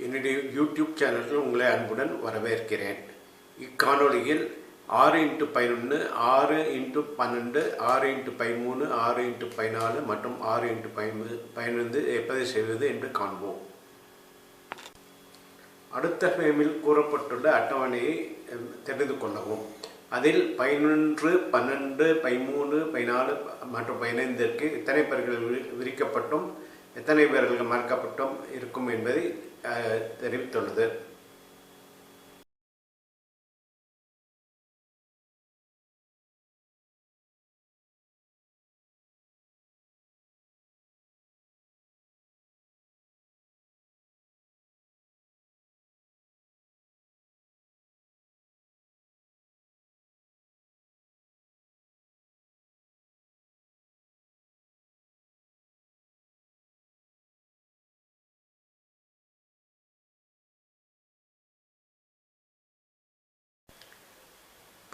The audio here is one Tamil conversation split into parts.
என்னுடைய யூடியூப் சேனலுக்கு உங்களை அன்புடன் வரவேற்கிறேன். இக்காணொளியில் ஆறு இன்ட்டு பதினொன்று ஆறு இன்ட்டு பன்னெண்டு ஆறு இன்ட்டு பதிமூணு ஆறு இன்ட்டு பதினாலு மற்றும் ஆறு இன்ட்டு பதிமூ பதினைந்து எப்படி செய்வது என்று காண்போம். அடுத்த ஃப்ரேமில் கூறப்பட்டுள்ள அட்டவணையை தெரிந்து கொள்ளவும். அதில் பதினொன்று பன்னெண்டு பதிமூணு பதினாலு மற்றும் பதினைந்திற்கு எத்தனை பேர்கள் விரி- விரிக்கப்பட்டும் எத்தனை பேர்கள் மறக்கப்பட்டும் இருக்கும் என்பதை தெரிவித்துள்ளது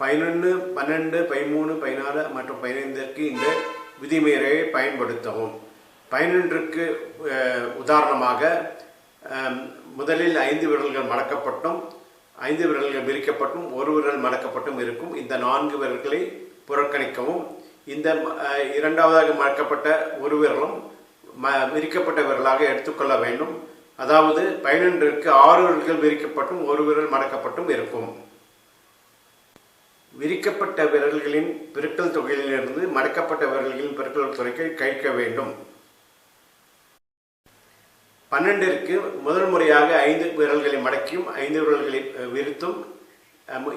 பதினொன்று பன்னெண்டு பதிமூணு பதினாலு மற்றும் பதினைந்திற்கு இந்த விதிமுறையை பயன்படுத்தவும். பதினொன்றுக்கு உதாரணமாக முதலில் ஐந்து விரல்கள் மடக்கப்பட்டும் ஐந்து விரல்கள் விரிக்கப்பட்டும் ஒரு விரல் மடக்கப்பட்டும் இருக்கும். இந்த நான்கு விரல்களை புறக்கணிக்கவும். இந்த இரண்டாவதாக மடக்கப்பட்ட ஒரு விரலும் ம விரிக்கப்பட்ட விரலாக எடுத்துக்கொள்ள வேண்டும். அதாவது பதினொன்றிற்கு ஆறு விரல்கள் விரிக்கப்பட்டும் ஒரு விரல் மடக்கப்பட்டும் இருக்கும். விரிக்கப்பட்ட விரல்களின் பெருக்கல் தொகையிலிருந்து மடக்கப்பட்ட விரல்களின் பெருக்கல் தொகையை கழிக்க வேண்டும். பன்னெண்டிற்கு முதல் முறையாக ஐந்து விரல்களை மடக்கியும் ஐந்து விரல்களை விரித்தும்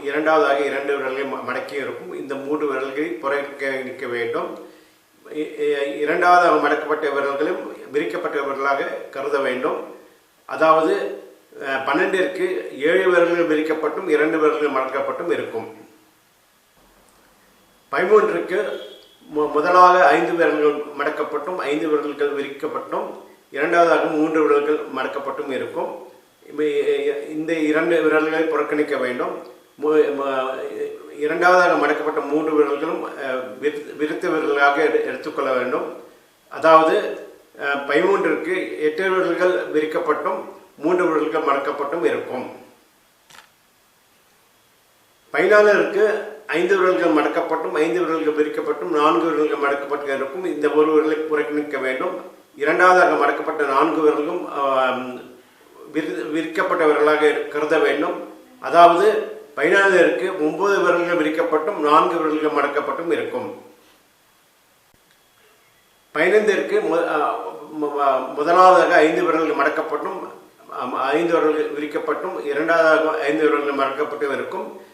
இரண்டாவதாக இரண்டு விரல்களை மடக்கியும் இருக்கும். இந்த மூன்று விரல்களை புறக்கணிக்க வேண்டும். இரண்டாவதாக மடக்கப்பட்ட விரல்களும் விரிக்கப்பட்ட விரலாக கருத வேண்டும். அதாவது பன்னெண்டிற்கு ஏழு விரல்கள் விரிக்கப்பட்டும் இரண்டு விரல்கள் மடக்கப்பட்டும் இருக்கும். பதிமூன்றுக்கு மு- முதலாக ஐந்து விரல்கள் மடக்கப்பட்டும் ஐந்து விரல்கள் விரிக்கப்பட்டும் இரண்டாவதாக மூன்று விரல்கள் மடக்கப்பட்டும் இருக்கும். இந்த இரண்டு விரல்களை புறக்கணிக்க வேண்டும். மு- இரண்டாவதாக மடக்கப்பட்ட மூன்று விரல்களும் விருத்த விரல்களாக எடு- எடுத்துக்கொள்ள வேண்டும். அதாவது பதிமூன்றிற்கு எட்டு விரல்கள் விரிக்கப்பட்டும் மூன்று விரல்கள் மடக்கப்பட்டும் இருக்கும். பதினாலருக்கு ஐந்து விரல்கள் மடக்கப்பட்டும் ஐந்து விரல்கள் விரிக்கப்பட்டும் நான்கு விரல்கள் மடக்கப்பட்டு இருக்கும். இந்த ஒரு விரலை புறக்கணிக்க வேண்டும். இரண்டாவதாக மடக்கப்பட்ட நான்கு விரல்களும் விரி- விரிக்கப்பட்ட விரலாக கருத வேண்டும். அதாவது பயனாளருக்கு ஒன்பது விரல்கள் விரிக்கப்பட்டும் நான்கு விரல்கள் மடக்கப்பட்டும் இருக்கும். பதினைந்திற்கு முதலாவதாக ஐந்து விரல்கள் மடக்கப்பட்டும் ஐந்து விரல்கள் விரிக்கப்பட்டும் இரண்டாவதாக ஐந்து விரல்கள் மடக்கப்பட்டும் இருக்கும்.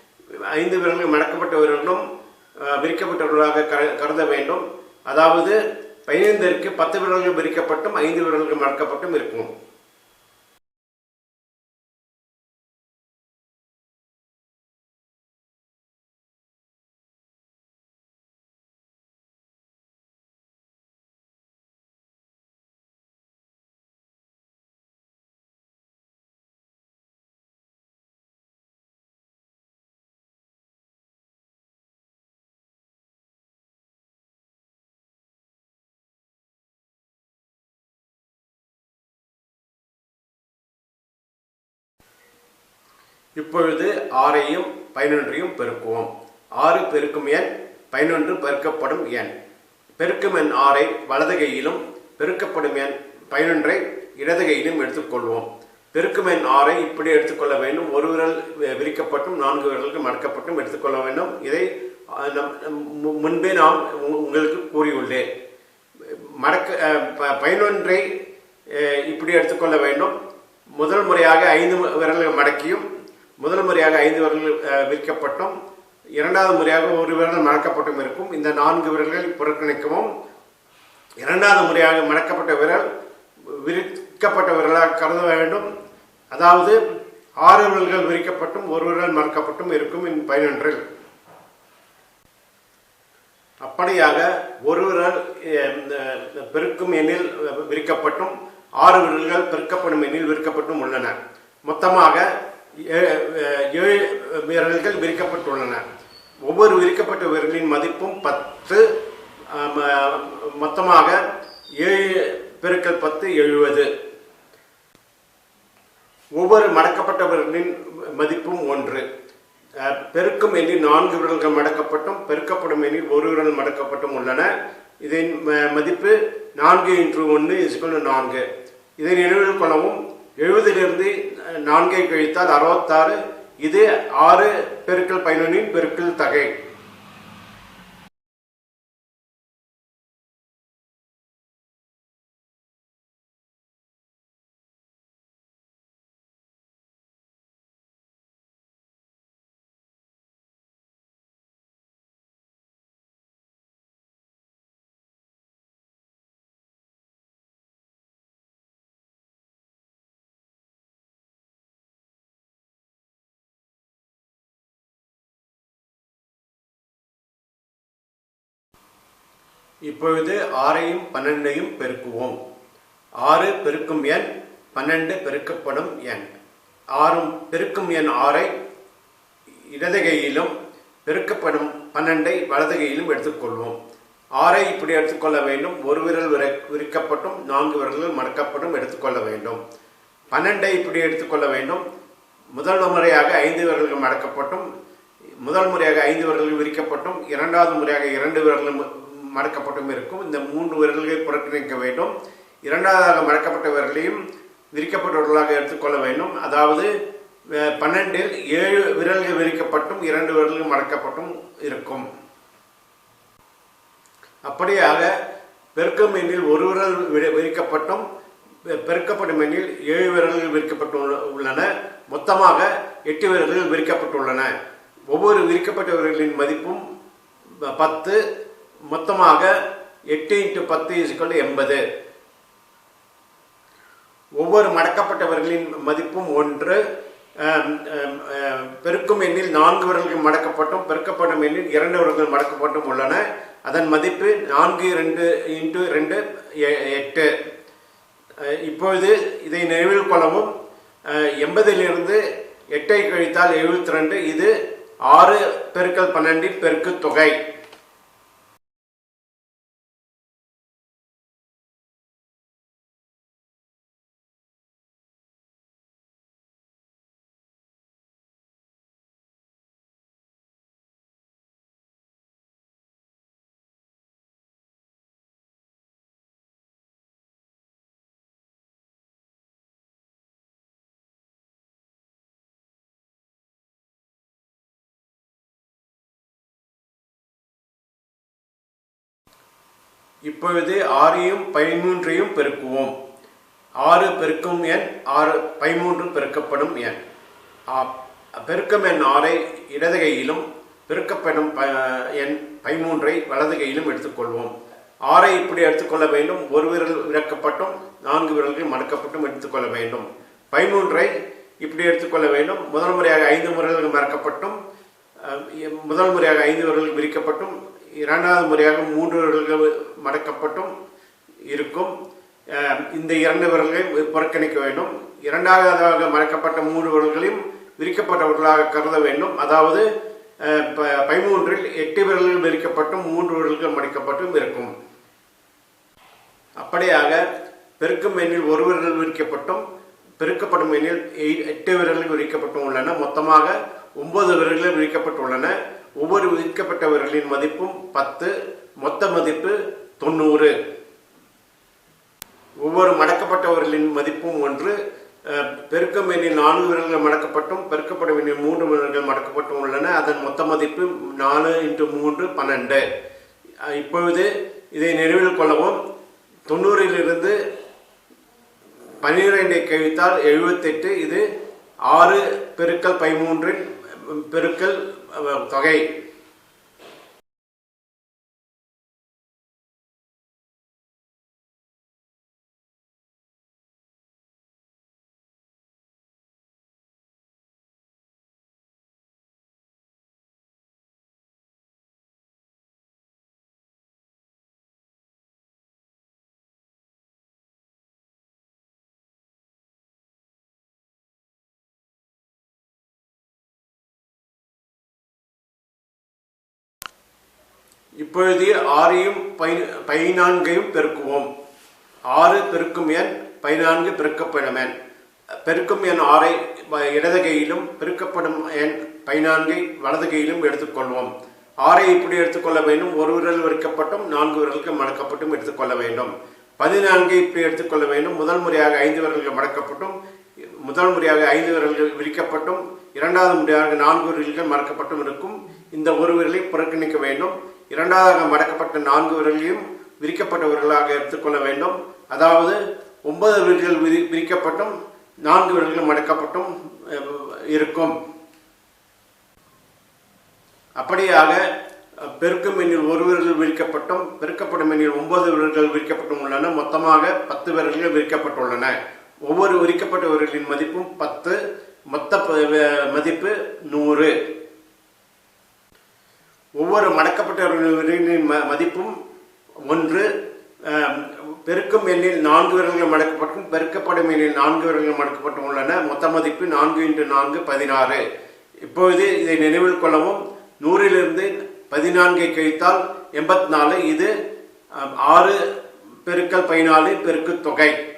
ஐந்து விரல்கள் மடக்கப்பட்ட விரல்களும் விரிக்கப்பட்டவர்களாக கரு- கருத வேண்டும். அதாவது பதினைந்திற்கு பத்து விரல்கள் விரிக்கப்பட்டும் ஐந்து விரல்கள் மடக்கப்பட்டும் இருக்கும். இப்பொழுது ஆறையும் பதினொன்றையும் பெருக்குவோம். ஆறு பெருக்கும் எண் பதினொன்று பெருக்கப்படும் எண். பெருக்கும் எண் ஆறை வலது கையிலும் பெருக்கப்படும் எண் பதினொன்றை இடது கையிலும் எடுத்துக்கொள்வோம். பெருக்கும் எண் ஆறை இப்படி எடுத்துக்கொள்ள வேண்டும். ஒரு விரல் விரிக்கப்பட்டும் நான்கு விரல்கள் மடக்கப்பட்டும் எடுத்துக்கொள்ள வேண்டும். இதை மு- முன்பே நாம் உங்களுக்கு கூறியுள்ளேன். மடக்க ப- பதினொன்றை இப்படி எடுத்துக்கொள்ள வேண்டும். முதல் முறையாக ஐந்து விரல்கள் மடக்கியும் முதல் முறையாக ஐந்து விரல்கள் விற்கப்பட்டும் விரிக்கப்பட்டும். இரண்டாவது முறையாக ஒரு விரல் மணக்கப்பட்டும் இருக்கும். இந்த நான்கு விரல்கள் புறக்கணிக்கவும். இரண்டாவது முறையாக மணக்கப்பட்ட விரல் விரிக்கப்பட்ட விரலாக கருத வேண்டும். அதாவது ஆறு விரல்கள் விரிக்கப்பட்டும் ஒரு விரல் மறக்கப்பட்டும் இருக்கும் இந்த பதினொன்றில் அப்படியாக ஒரு விரல் பெருக்கும் எண்ணில் விரிக்கப்பட்டும் ஆறு விரல்கள் பெருக்கப்படும் எண்ணில் விற்கப்பட்டும் உள்ளன. மொத்தமாக ஏழு விரல்கள் விரிக்கப்பட்டுள்ளன. ஒவ்வொரு விரிக்கப்பட்ட விரலின் மதிப்பும் பத்து மொத்தமாக ஏழு பெருக்கல் பத்து எழுபது. ஒவ்வொரு மடக்கப்பட்ட விரலின் மதிப்பும் ஒன்று. பெருக்கும் எண்ணில் நான்கு விரல்கள் மடக்கப்பட்டும் பெருக்கப்படும் எண்ணில் ஒரு விரல் மடக்கப்பட்டும் உள்ளன. இதன் ம- மதிப்பு நான்கு இன்று ஒன்று இசுக்கொண்டு நான்கு. இதை நினைவில் கொள்ளவும் எழுபதிலிருந்து நான்கை கழித்தால் அறுபத்தாறு. இது ஆறு பெருக்கல் பதினொன்றின் பெருக்கல் தகை. இப்பொழுது ஆறையும் பன்னெண்டையும் பெருக்குவோம். ஆறு பெருக்கும் எண் பன்னெண்டு பெருக்கப்படும் எண். ஆறும் பெருக்கும் எண் ஆறை இடதுகையிலும் பெருக்கப்படும் பன்னெண்டை வலதுகையிலும் எடுத்துக்கொள்வோம். ஆறை இப்படி எடுத்துக்கொள்ள வேண்டும். ஒரு விரல் விரிக்கப்பட்டும் நான்கு விரல்கள் மடக்கப்பட்டும் எடுத்துக்கொள்ள வேண்டும். பன்னெண்டை இப்படி எடுத்துக்கொள்ள வேண்டும். முதல் முறையாக ஐந்து விரல்கள் மடக்கப்பட்டும் முதல் முறையாக ஐந்து விரல்கள் விரிக்கப்பட்டும் இரண்டாவது முறையாக இரண்டு விரல்கள் மறக்கப்பட்டும் மடக்கப்பட்டும் இருக்கும். இந்த மூன்று விரல்களை புறக்கணிக்க வேண்டும். இரண்டாவதாக மறக்கப்பட்ட விரலையும் விரிக்கப்பட்டவர்களாக எடுத்துக்கொள்ள வேண்டும். அதாவது பன்னெண்டில் ஏழு விரல்கள் விரிக்கப்பட்டும் இரண்டு விரல்கள் மடக்கப்பட்டும் இருக்கும். அப்படியாக பெருக்கும் எண்ணில் ஒரு விரல் விரிக்கப்பட்டும் பெருக்கப்படும் எண்ணில் ஏழு விரல்கள் விரிக்கப்பட்டு உள்ளன. மொத்தமாக எட்டு விரல்கள் விரிக்கப்பட்டுள்ளன. ஒவ்வொரு விரிக்கப்பட்ட விரல்களின் மதிப்பும் ப- பத்து மொத்தமாக எட்டு இன்ட்டு பத்து இசுக்கள் எண்பது. ஒவ்வொரு மடக்கப்பட்டவர்களின் மதிப்பும் ஒன்று. பெருக்கும் எண்ணில் நான்கு விரல்கள் மடக்கப்பட்டும் பெருக்கப்படும் எண்ணில் இரண்டு விரல்கள் மடக்கப்பட்டும் உள்ளன. அதன் மதிப்பு நான்கு ரெண்டு இன்ட்டு ரெண்டு எ- எட்டு. இப்பொழுது இதை நினைவில் கொள்ளவும். எண்பதிலிருந்து எட்டை கழித்தால் எழுபத்தி ரெண்டு இது ஆறு பெருக்கல் பன்னெண்டின் பெருக்கு தொகை. இப்பொழுது ஆறையும் பதிமூன்றையும் பெருக்குவோம். ஆறு பெருக்கும் எண் ஆறு பதிமூன்று பெருக்கப்படும் எண் பெருக்கம் எண் ஆறை இடது கையிலும் பெருக்கப்படும் ப- எண் பதிமூன்றை வலது கையிலும் எடுத்துக்கொள்வோம். ஆறை இப்படி எடுத்துக்கொள்ள வேண்டும். ஒரு விரல் விறக்கப்பட்டும் நான்கு விரல்கள் மடக்கப்பட்டும் எடுத்துக்கொள்ள வேண்டும். பதிமூன்றை இப்படி எடுத்துக்கொள்ள வேண்டும். முதல் முறையாக ஐந்து முறைகள் மறக்கப்பட்டும் முதல் முறையாக ஐந்து விரல்கள் விரிக்கப்பட்டும் இரண்டாவது முறையாக மூன்று விரல்கள் மடக்கப்பட்டும் இருக்கும். இந்த இரண்டு விரல்களை புறக்கணிக்க வேண்டும். இரண்டாவதாக மடக்கப்பட்ட மூன்று விரல்களையும் விரிக்கப்பட்டவர்களாக கருத வேண்டும். அதாவது ப- பதிமூன்றில் எட்டு விரல்கள் விரிக்கப்பட்டும் மூன்று விரல்கள் மடிக்கப்பட்டும் இருக்கும். அப்படியாக பெருக்கும் எண்ணில் ஒரு விரல் விரிக்கப்பட்டும் பெருக்கப்படும் எண்ணில் எட்டு விரல்கள் விரிக்கப்பட்டும் உள்ளன. மொத்தமாக ஒன்பது விரல்கள் விரிக்கப்பட்டுள்ளன. ஒவ்வொரு விரிக்கப்பட்ட மதிப்பும் பத்து மொத்த மதிப்பு தொண்ணூறு. ஒவ்வொரு மடக்கப்பட்டவர்களின் மதிப்பும் ஒன்று. அஹ், பெருக்கம் எண்ணில் நான்கு விரல்கள் மடக்கப்பட்டும் பெருக்கப்படும் எண்ணில் மூன்று விரல்கள் மடக்கப்பட்டும் உள்ளன. அதன் மொத்த மதிப்பு நாலு இன்ட்டு மூன்று பன்னெண்டு. இப்பொழுது இதை நினைவில் கொள்ளவும். தொண்ணூறிலிருந்து பன்னிரெண்டை கழித்தால் எழுபத்தெட்டு இது ஆறு பெருக்கல் பதிமூன்றின் பெருக்கல் அஹ், தொகை இப்பொழுது ஆறையும் பை- பதினான்கையும் பெருக்குவோம். ஆறு பெருக்கும் எண் பதினான்கு பெருக்கப்படும் எண் பெருக்கும் எண் ஆறை வ- இடது கையிலும் பெருக்கப்படும் எண் பதினான்கை வலது கையிலும் எடுத்துக்கொள்வோம். ஆறை இப்படி எடுத்துக்கொள்ள வேண்டும். ஒரு விரல் வெறுக்கப்பட்டும் நான்கு விரலுக்கு மடக்கப்பட்டும் எடுத்துக்கொள்ள வேண்டும். பதினான்கை இப்படி எடுத்துக்கொள்ள வேண்டும். முதல் முறையாக ஐந்து விரல்கள் மடக்கப்பட்டும் முதல் முறையாக ஐந்து விரல்கள் விரிக்கப்பட்டும் இரண்டாவது முறையாக நான்கு விரல்கள் மறக்கப்பட்டும் இருக்கும். இந்த ஒரு விரலை புறக்கணிக்க வேண்டும். இரண்டாவதாக மடக்கப்பட்ட நான்கு விரல்களையும் விரிக்கப்பட்ட எடுத்துக்கொள்ள வேண்டும். அதாவது ஒன்பது விரல்கள் விரி விரிக்கப்பட்டும் நான்கு விரல்கள் மடக்கப்பட்டும் இருக்கும். அப்படியாக பெருக்கும் எண்ணில் ஒரு விரல்கள் விரிக்கப்பட்டும் பெருக்கப்படும் எண்ணில் ஒன்பது விரல்கள் விரிக்கப்பட்டும் உள்ளன. மொத்தமாக பத்து விரல்கள் விரிக்கப்பட்டுள்ளன. ஒவ்வொரு விரிக்கப்பட்ட விரலின் மதிப்பும் பத்து மொத்த ப- மதிப்பு நூறு. ஒவ்வொரு மடக்கப்பட்டவர்களின் ம- மதிப்பும் ஒன்று பெருக்கும் எண்ணில் நான்கு விரல்கள் மடக்கப்பட்டும் பெருக்கப்படும் எண்ணில் நான்கு விரல்கள் மடக்கப்பட்டும் உள்ளன. மொத்த மதிப்பு நான்கு இன்று நான்கு பதினாறு. இப்பொழுது இதை நினைவில் கொள்ளவும் நூறிலிருந்து பதினான்கை கழித்தால் எண்பத்தி நாலு இது ஆறு பெருக்கல் பதினாலு பெருக்கு தொகை.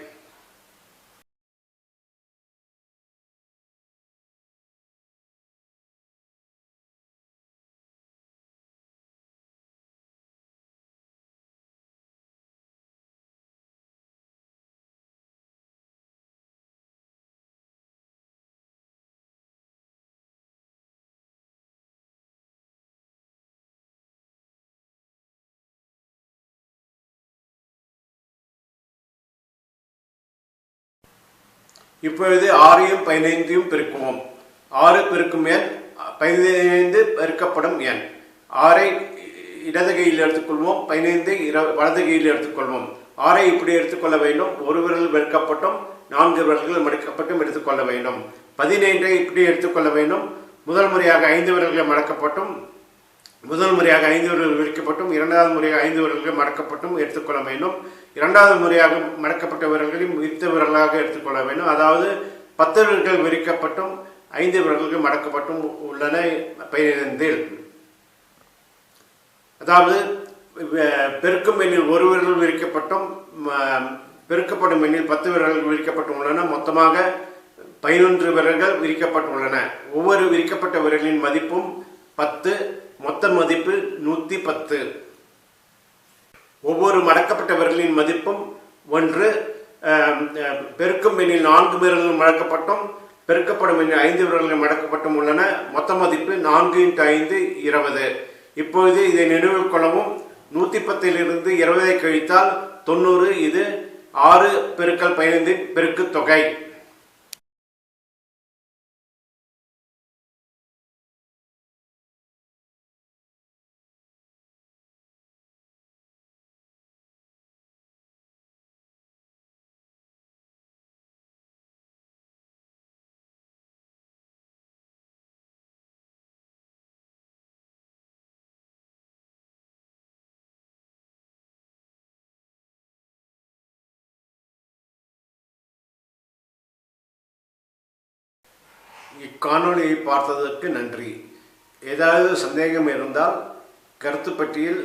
இப்பொழுது ஆறையும் பதினைந்தையும் பெருக்குவோம். ஆறு பெருக்கும் எண் பதினைந்து பெருக்கப்படும் எண். ஆறை இடது கையில் எடுத்துக்கொள்வோம் பதினைந்து இர- வலது கையில் எடுத்துக்கொள்வோம். ஆறை இப்படி எடுத்துக்கொள்ள வேண்டும். ஒரு விரல் வெறுக்கப்பட்டும் நான்கு விரல்கள் மடக்கப்பட்டும் எடுத்துக்கொள்ள வேண்டும். பதினைந்தை இப்படி எடுத்துக்கொள்ள வேண்டும். முதல் முறையாக ஐந்து விரல்கள் மடக்கப்பட்டும் முதல் முறையாக ஐந்து விரல்கள் விரிக்கப்பட்டும் இரண்டாவது முறையாக ஐந்து விரல்கள் மடக்கப்பட்டும் எடுத்துக்கொள்ள வேண்டும். இரண்டாவது முறையாக மடக்கப்பட்ட விரல்களையும் விரித்த விரலாக எடுத்துக்கொள்ள வேண்டும். அதாவது பத்து விரல்கள் விரிக்கப்பட்டும் ஐந்து விரல்கள் மடக்கப்பட்டும் உள்ளன பயிரிழந்தில் அதாவது பெருக்கும் எண்ணில் ஒரு வீரர்கள் விரிக்கப்பட்டும் ம- பெருக்கப்படும் எண்ணில் பத்து வீரர்கள் விரிக்கப்பட்டும் உள்ளன. மொத்தமாக பதினொன்று வீரர்கள் விரிக்கப்பட்டுள்ளன ஒவ்வொரு விரிக்கப்பட்ட விரலின் மதிப்பும் பத்து மொத்த மதிப்பு நூற்றி பத்து. ஒவ்வொரு மடக்கப்பட்ட விரலின் மதிப்பும் ஒன்று பெருக்கும் எண்ணில் நான்கு விரல்கள் மடக்கப்பட்டும் பெருக்கப்படும் எண்ணில் ஐந்து விரல்கள் மடக்கப்பட்டும் உள்ளன. மொத்த மதிப்பு நான்கு இன்ட்டு ஐந்து இருபது. இப்பொழுது இதை நினைவில் கொள்ளவும் நூத்தி பத்திலிருந்து இருபதை கழித்தால் தொண்ணூறு இது ஆறு பெருக்கல் பதினைந்து பெருக்கு தொகை. இக்காணொளியை பார்த்ததற்கு நன்றி. ஏதாவது சந்தேகம் இருந்தால் கருத்து பட்டியல்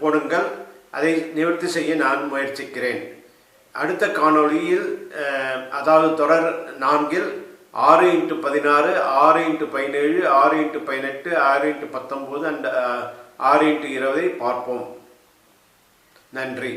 போடுங்கள். அதை நிவர்த்தி செய்ய நான் முயற்சிக்கிறேன். அடுத்த காணொளியில் அதாவது தொடர் நான்கில் ஆறு இன்ட்டு பதினாறு ஆறு இன்ட்டு பதினேழு ஆறு இன்ட்டு பதினெட்டு ஆறு இன்ட்டு பத்தொம்போது அண்ட் ஆறு இன்ட்டு இருபதை பார்ப்போம். நன்றி.